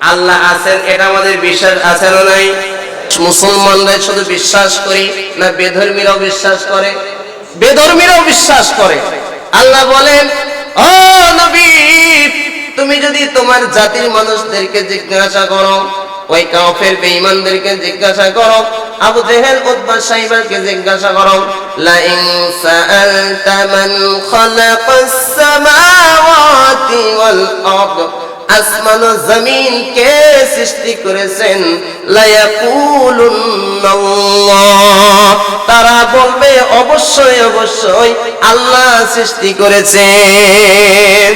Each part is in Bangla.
আল্লাহ আছেন, এটা আমাদের বিশ্বাস আছে না নাই? মুসলমানরা শুধু বিশ্বাস করি না বেধর্মীরাও বিশ্বাস করে? বেধর্মীরাও বিশ্বাস করে। আল্লাহ বলেন, ও নবী, তুমি যদি তোমার জাতির মানুষদেরকে জিজ্ঞাসা করো, ওই কাফের বেঈমানদেরকে জিজ্ঞাসা করো, আবু জেহেল, উতবা সাইবারকে জিজ্ঞাসা করো লা ইন সাআলতা মান খালাকাস সামাওয়াতি ওয়াল আরদ। আসমান ও জমিন কে সৃষ্টি করেছেন। তারা বলবে, অবশ্যই অবশ্যই আল্লাহ সৃষ্টি করেছেন।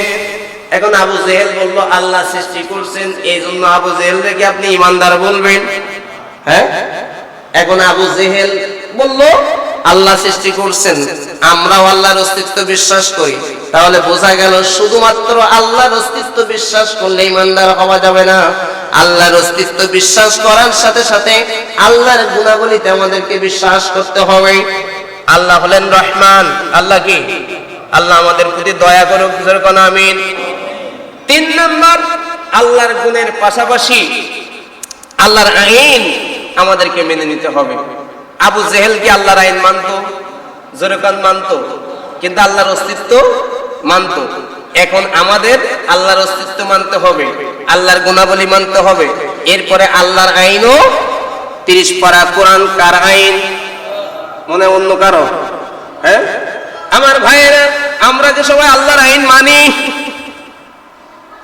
এখন আবু জেহেল বলল, আল্লাহ সৃষ্টি করছেন এই জন্য আবু জেহেল কি আপনি ইমানদার বলবেন? হ্যাঁ? এখন আবু জেহেল বলল, আল্লাহ সৃষ্টি করছেন, আমরাও আল্লাহর অস্তিত্ব বিশ্বাস করি। তাহলে বোঝা গেল শুধুমাত্র আল্লাহর অস্তিত্ব বিশ্বাস করলে ইমানদার হওয়া যাবে না। আল্লাহর অস্তিত্ব বিশ্বাস করার সাথে সাথে আল্লাহর গুণাবলীতে আমাদেরকে বিশ্বাস করতে হবে। আল্লাহ হলেন রহমান। আল্লাহ কি? আল্লাহ আমাদের প্রতি দয়া করুক যেরকম আমিন। তিন নম্বর, আল্লাহর গুণের পাশাপাশি আল্লাহর আইন আমাদেরকে মেনে নিতে হবে। আবু জেহেল কি আল্লাহর আইন মানতো জোরেকান মানতো। কিন্তু আল্লাহর অস্তিত্ব মানতো। এখন আমাদের আল্লাহর অস্তিত্ব মানতে হবে, আল্লাহর গুণাবলী মানতে হবে। এরপরে আল্লাহর আইনও তিরিশ পারা কোরআন কার আইন? মনে অন্য কারও? হ্যাঁ? আমার ভাইয়েরা, আমরা যে সবাই আল্লাহর আইন মানি।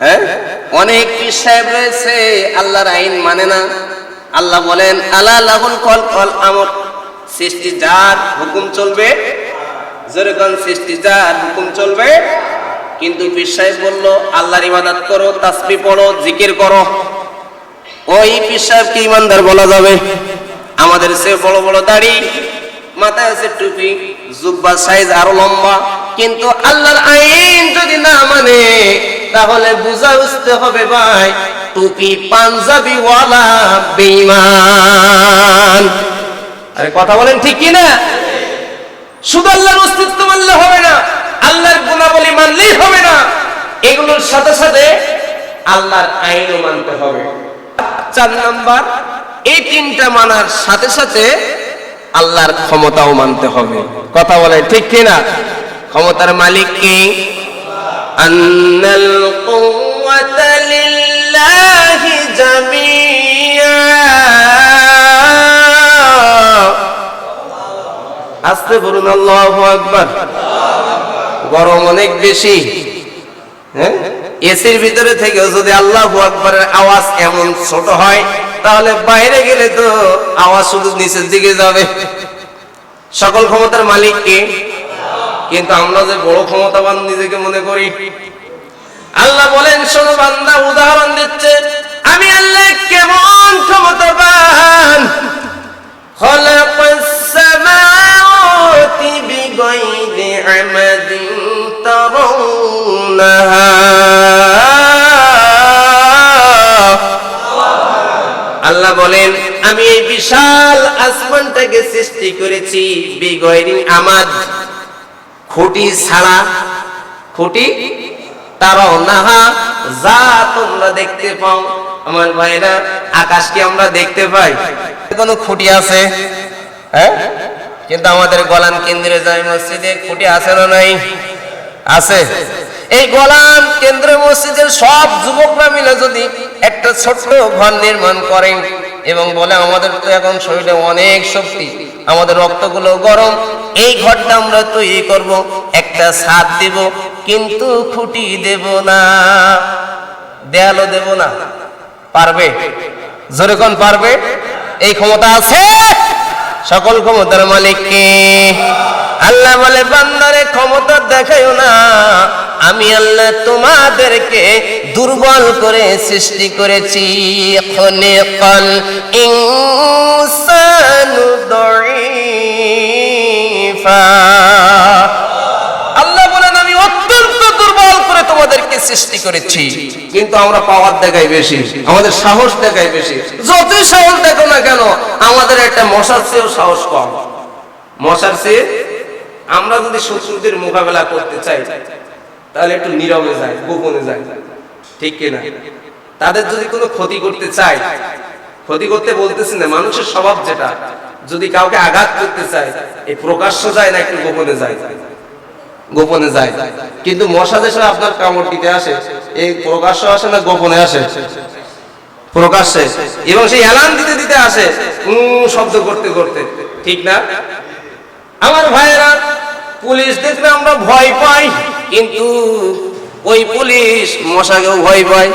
হ্যাঁ? অনেক সাহেব রয়েছে, আল্লাহর আইন মানে না। আল্লাহ বলেন আল্লাহ লাহুল কল কল আমর। সৃষ্টি যার হুকুম চলবে যেরকম সৃষ্টি যার হুকুম চলবে। কিন্তু পীর সাহেব বলল, আল্লাহর ইবাদত করো তাসবি পড়ো, জিকির করো। ওই পীর সাহেবকে ইমানদার বলা যাবে? আমাদের সে বড় বড় দাড়ি, মাথায় আছে টুপি, জুব্বা সাইজ আরও লম্বা। কিন্তু আল্লাহর আইন যদি না মানে তাহলে বুঝা বুঝতে হবে ভাই, টুপি পাঞ্জাবি ওয়ালা বেঈমান। আরে কথা বলেন ঠিক কি না শুধু আল্লাহর অস্তিত্ব মানলে হবে না, আল্লাহর গুণাবলী মানলেই হবে না। এগুলোর সাথে সাথে আল্লাহর আইনও মানতে হবে। চার নাম্বার, এই তিনটা মানার সাথে সাথে আল্লাহর ক্ষমতাও মানতে হবে। কথা বলে ঠিক কিনা? ক্ষমতার মালিক কি? আন্নাল কুওয়াতা লিল্লাহি জামিয়া আস্তে বলুন, আল্লাহ আকবার। গরম অনেক বেশি। হ্যাঁ? এসির ভিতরে থেকে যদি আল্লাহ আকবরের আওয়াজ এমন ছোট হয়, তাহলে বাইরে গেলে তো আওয়াজ শুধু নিচের দিকে যাবে। সকল ক্ষমতার মালিক কে? কিন্তু আমরা যে বড় ক্ষমতাবান নিজেকে মনে করি। আল্লাহ বলেন, শোনো বান্দা, উদাহরণ দিচ্ছে, আমি আল্লাহ কেমন ক্ষমতাবান? হলে بغير عمد ترونها আল্লাহ বলেন আমি এই বিশাল আসমানটাকে সৃষ্টি করেছি বিগয়রিং আমাদ খুঁটি ছাড়া খুঁটি তারাও নাহা যা তোমরা দেখতে পাও আমার ভাইরা আকাশকে আমরা দেখতে পাই কোনো খুঁটি আছে হ্যাঁ কিন্তু আমাদের গলান কেন্দ্রে যায় মসজিদে, খুঁটি আছে না নাই? আছে। এই গলান কেন্দ্র, মসজিদের সব যুবকরা মিলে যদি একটা ছোট্ট ঘর নির্মাণ করেন এবং বলে, আমাদের তো এখন শরীরে অনেক শক্তি, আমাদের রক্তগুলো গরম, এই ঘরটা আমরা তৈরি করব, একটা ছাদ দেব, কিন্তু খুঁটি দেব না, দেয়ালও দেব না। পারবে? জোরে কোন পারবে? এই ক্ষমতা আছে? সকল ক্ষমতার মালিক কে আল্লাহ বলে, বান্দারে, ক্ষমতা দেখাইও না। আমি আল্লাহ তোমাদেরকে দুর্বল করে সৃষ্টি করেছি। ইনসানু সৃষ্টি করেছি। কিন্তু আমরা পাওয়ার দেখাই বেশি, আমাদের সাহস দেখাই বেশি। যতই সাহস দেখো না কেন, আমাদের একটা মশার চেয়েও সাহস কম। মশার চেয়ে আমরা যদি শত্রুদের মোকাবেলা করতে চাই, তাহলে একটু নীরবে যাই, গোপনে যাই। ঠিক কিনা তাদের যদি কোনো ক্ষতি করতে চাই, ক্ষতি করতে বলতেছি না, মানুষের স্বভাব যেটা, যদি কাউকে আঘাত করতে চায় এই প্রকাশ্য যায় না, একটু গোপনে যায়। গোপনে যায়। কিন্তু মশা দেশে আপনার কামড় দিতে আসে, এই প্রকাশ্য আসে না, গোপনে আসে? প্রকাশ্যে। এবং সেই এলান দিতে দিতে আসে শব্দ করতে করতে। ঠিক না? আমার ভাইয়েরা, পুলিশ দেখলে আমরা ভয় পাই, কিন্তু ওই পুলিশ মশাকেও ভয় পায়।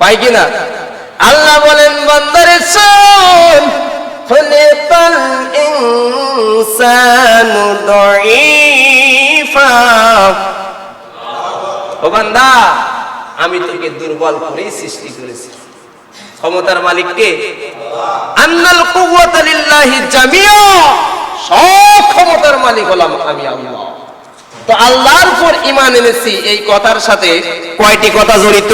পাই কিনা আল্লাহ বলেন, বন্দরে শোন খলিকাল ইনসানু ও আমি তোকে দুর্বল করেই সৃষ্টি করেছি। ক্ষমতার মালিককে সব ক্ষমতার মালিক হলাম আমি আল্লাহ। তো আল্লাহর উপর ঈমান এনেছি, এই কথার সাথে কয়টি কথা জড়িত?